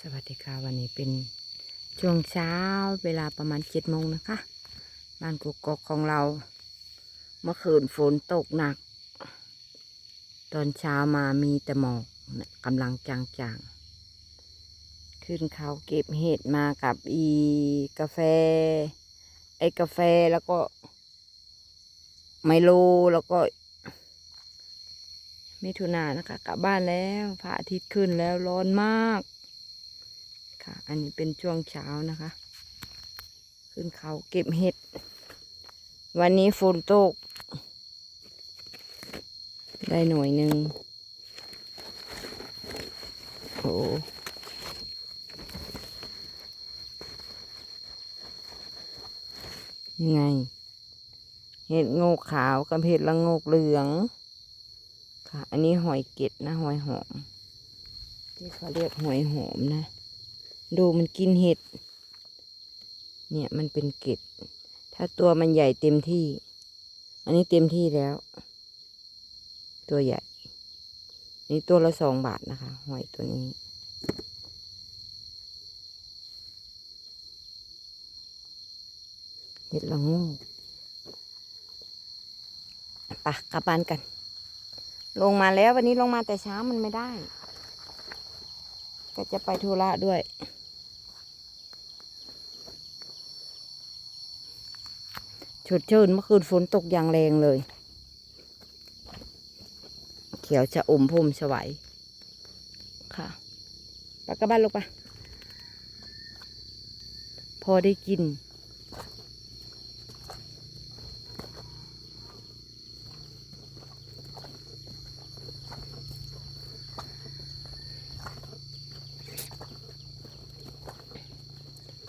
สวัสดีค่ะวันนี้เป็นช่วงเช้าเวลาประมาณเจ็ดโมงนะคะ บ้านกกกของเรา เมื่อคืนฝนตกหนัก ตอนเช้ามามีแต่หมอกกำลังจางๆ ขึ้นเขาเก็บเห็ดมากับอีกาแฟ ไอ้กาแฟแล้วก็ ไมโลแล้วก็มิถุนานะคะ กลับบ้านแล้วพระอาทิตย์ขึ้นแล้วร้อนมาก ค่ะ อันนี้เป็นช่วงเช้านะคะ ขึ้นเขาเก็บเห็ด วันนี้ฝนตก ได้หน่วยหนึ่งโอ้ยังไง เห็ดโงกขาวกับเห็ดละโงกเหลือง ค่ะ อันนี้หอยเก็ดนะหอยหอม ที่เขาเรียกหอยหอมนะ ดูมันกินเห็ด เนี่ยมันเป็นเกล็ด ถ้าตัวมันใหญ่เต็มที่ อันนี้เต็มที่แล้ว ตัวใหญ่ นี่ตัวละสองบาทนะคะ หอยตัวนี้ เห็ดละงูปะกลับบ้านกัน ลงมาแล้ววันนี้ลงมาแต่เช้ามันไม่ได้ ก็จะไปธุระด้วย ดเชิญเมื่อคืนฝนตกอย่างแรงเลย เขียวจะอมพุ่มสวัยค่ะปากกระบ้านลูกปะพอได้กิน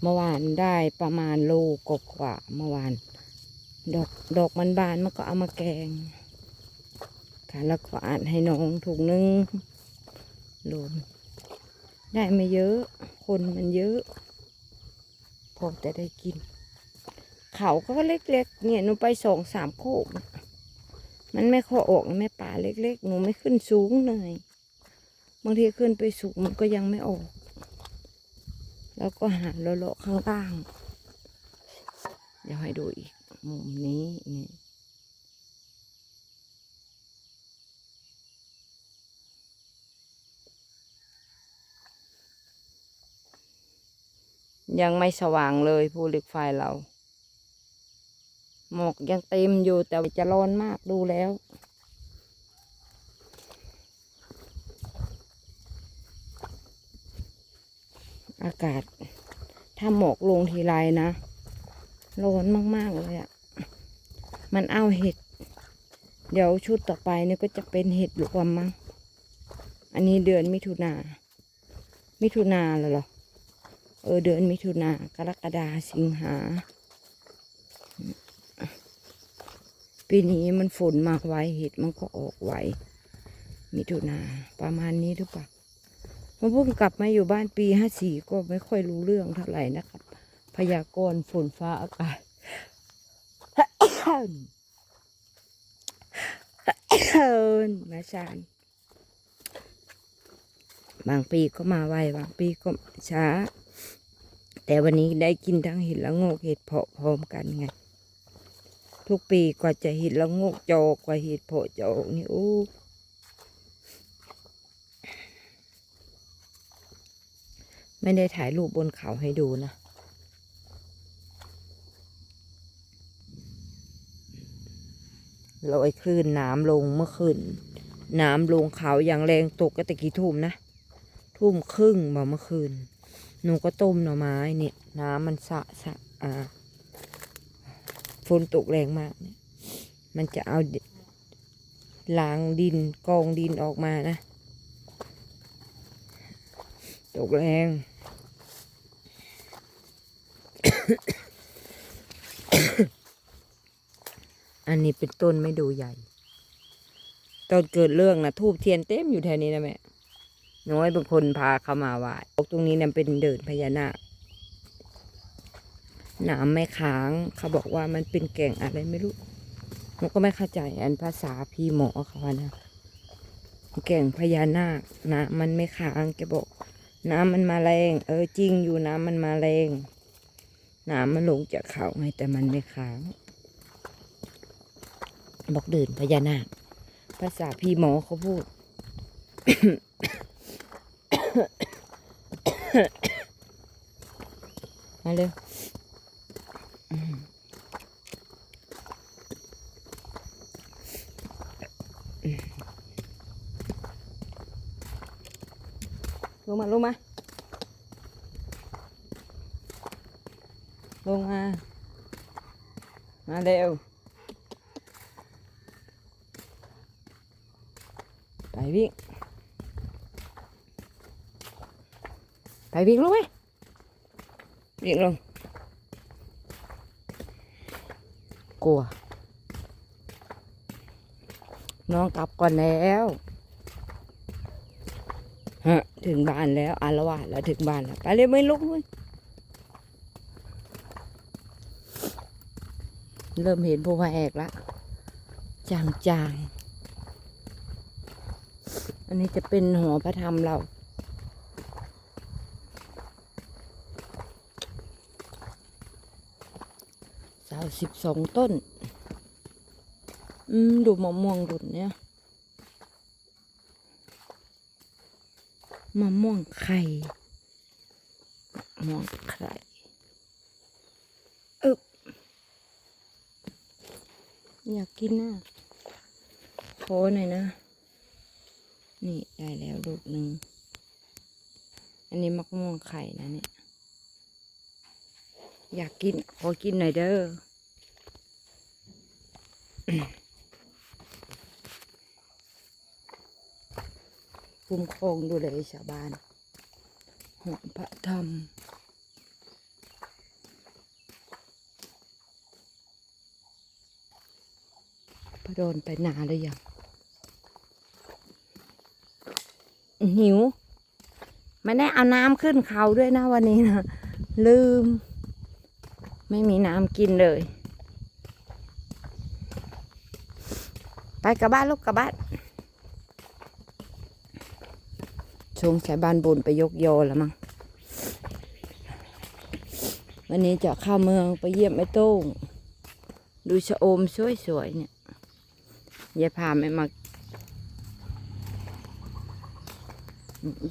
เมื่อวานได้ประมาณโลกกว่าเมื่อวาน ดอกดอกมันบานมันก็เอามาแกง ค่ะ แล้วก็อ่านให้น้องถุงนึงโลนได้ไม่เยอะ คนมันเยอะ พอจะได้กิน เขาก็เล็กๆ เนี่ยหนูไปสองสามโคก มันไม่ค่อออกนะแม่ป่าเล็กๆ หนูไม่ขึ้นสูงเลยบางทีขึ้นไปสูงมันก็ยังไม่ออก แล้วก็หาเลาะๆข้างล่าง เดี๋ยวให้ดูอีก มุมนี้นี่ยังไม่สว่างเลยภูเหล็กไฟเรา หมอกยังเต็มอยู่แต่จะร้อนมากดูแล้ว อากาศถ้าหมอกลงทีไรนะร้อนมาก ๆ เลยอะ่ะ มันเอาเห็ด เดี๋ยวชุดต่อไปนี่ก็จะเป็นเห็ดรวมมั้ง อันนี้เดือนมิถุนา มิถุนาเหรอ เออเดือนมิถุนากรกฎาสิงหา ปีนี้มันฝนมากไวเห็ดมันก็ออกไวมิถุนาประมาณนี้หรือเปล่าผมเพิ่งกลับมาอยู่บ้านปีห้าสี่ก็ไม่ค่อยรู้เรื่องเท่าไหร่นะครับ พยากรณ์ฝนฟ้าอากาศ มาชานบางปีก็มาไวบางปีก็ช้า แต่วันนี้ได้กินทั้งเห็ดละโงกเห็ดเพาะพร้อมกันไง ทุกปีกว่าจะเห็ดละโงกจอกกว่าเห็ดเพาะจอกนี่โอ้ไม่ได้ถ่ายรูปบนเขาให้ดูนะ ลอยคลื่นน้ำลงเมื่อคืนน้ำลงเขาอย่างแรงตกก็ตะกี้ทุ่มนะ ทุ่มครึ่งมาเมื่อคืน หนูก็ต้มหน่อไม้เนี่ยน้ำมันสะสะอ่าฝนตกแรงมากเนี่ยมันจะเอาล้างดินกองดินออกมานะ ตกแรง อันนี้เป็นต้นไม่ดูใหญ่ ตอนเกิดเรื่องนะทูบเทียนเต็มอยู่แถวนี้นะแม่ น้อยบางคนพาเขามาไหว้ตรงนี้นะเป็นเดินพญานาคน้ำไม่ค้างเขาบอกว่ามันเป็นแก่งอะไรไม่รู้หนูก็ไม่เข้าใจอันภาษาพี่หมอเขาว่านะ แก่งพญานาคนะมันไม่ค้างแกบอก น้ำมันมาแรง เออจริงอยู่น้ำมันมาแรง น้ำมันลงจากเขาไงแต่มันไม่ค้าง บอกเดินพญานาคภาษาพี่หมอเขาพูด มาเร็วลงมาลงมา ลงมา มาเร็ว ไป วิ่งไปวิ่งลงไปวิ่งลงกลัว น้องกลับก่อนแล้วฮะถึงบ้านแล้วอารวาสแล้วถึงบ้านแล้วไปเลยไม่ลุกเลยเริ่มเห็นผู้พระแอกละจางจางๆ อันนี้จะเป็นหัวพระธรรมเราสาวสิบสองต้น อืม ดูมะม่วงดุนเนี่ยมะม่วงไข่มะม่วงไข่อึบอยากกินน่ะโคหน่อยนะ นี่ได้แล้วลูกหนึ่ง อันนี้มะม่วงไข่นะเนี่ย อยากกิน ขอกินหน่อยเด้อ คุ้มครองดูแลยชาวบ้านหอมพระธรรมพระโดนไปนานหรือยัง หิว ไม่ได้เอาน้ำขึ้นเขาด้วยนะวันนี้นะลืม ไม่มีน้ำกินเลย ไปกลับบ้านลูกกลับบ้านช่วงสายบ้านบนไปยกโยอแล้วมั้งวันนี้จะเข้าเมืองไปเยี่ยมไอ้โต้งดูชะโอมสวยๆเนี่ยยายพาไม่มา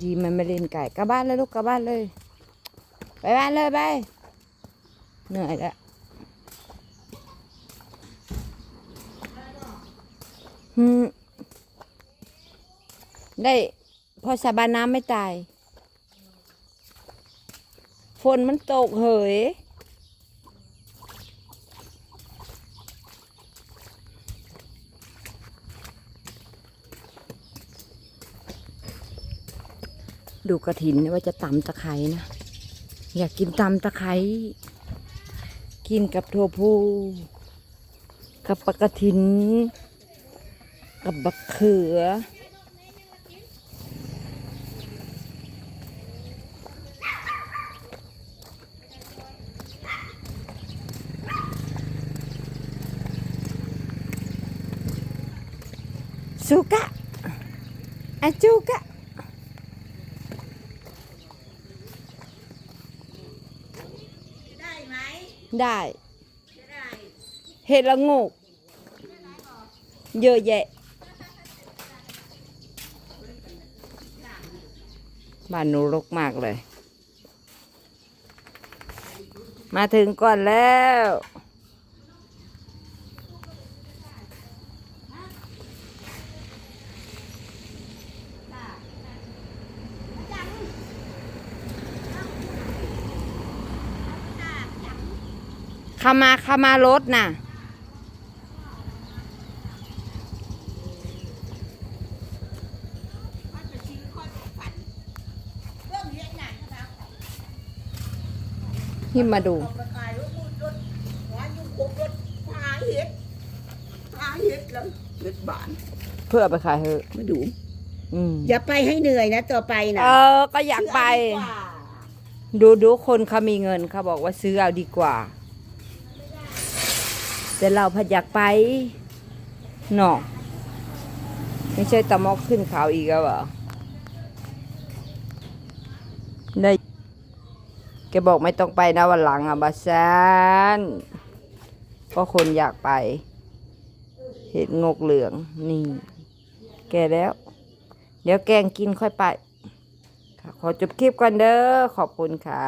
ดีมันไม่เล่นไก่กลับบ้านเลยลูกกลับบ้านเลย ไปบ้านเลยไป เหนื่อยแล้วได้พอสาบานน้ำไม่ตาย ฝนมันตกเหย ดูกระถินว่าจะตำตะไคร้นะ อยากกินตำตะไคร้กินกับถั่วพูกับปลากระถิน กับบักเขือ สุกะอาจูกะ ได้ไหม ได้ เห็ดละโงกเยอะแยะบ้านหนูรกมากเลย มาถึงก่อนแล้ว ข้ามาเข้ามารถน่ะมันจะชี้ค่อยฝันเรื่องเลี้ยงหนังนะครับหิมมาดูออกมาขายรถมูดรถหวานยุ่งกบรถหาเห็ดหาเห็ดแล้วเห็ดบานเพื่อไปขายเถอะมาดู อืมอย่าไปให้เหนื่อยนะต่อไปนะเออ ก็อยากไปเชื่อดีกว่าดูดูคนเขามีเงินเขาบอกว่าซื้อเอาดีกว่า แต่เราพอยากไปหนอไม่ใช่ตะมอกขึ้นเขาอีกแล้วเหรอได้แกบอกไม่ต้องไปนะวันหลังอะบาซานก็คนอยากไป เห็ดงกเหลืองนี่ แกแล้ว เดี๋ยวแกงกินค่อยไปขอจบคลิปก่อนเด้อขอบคุณค่ะ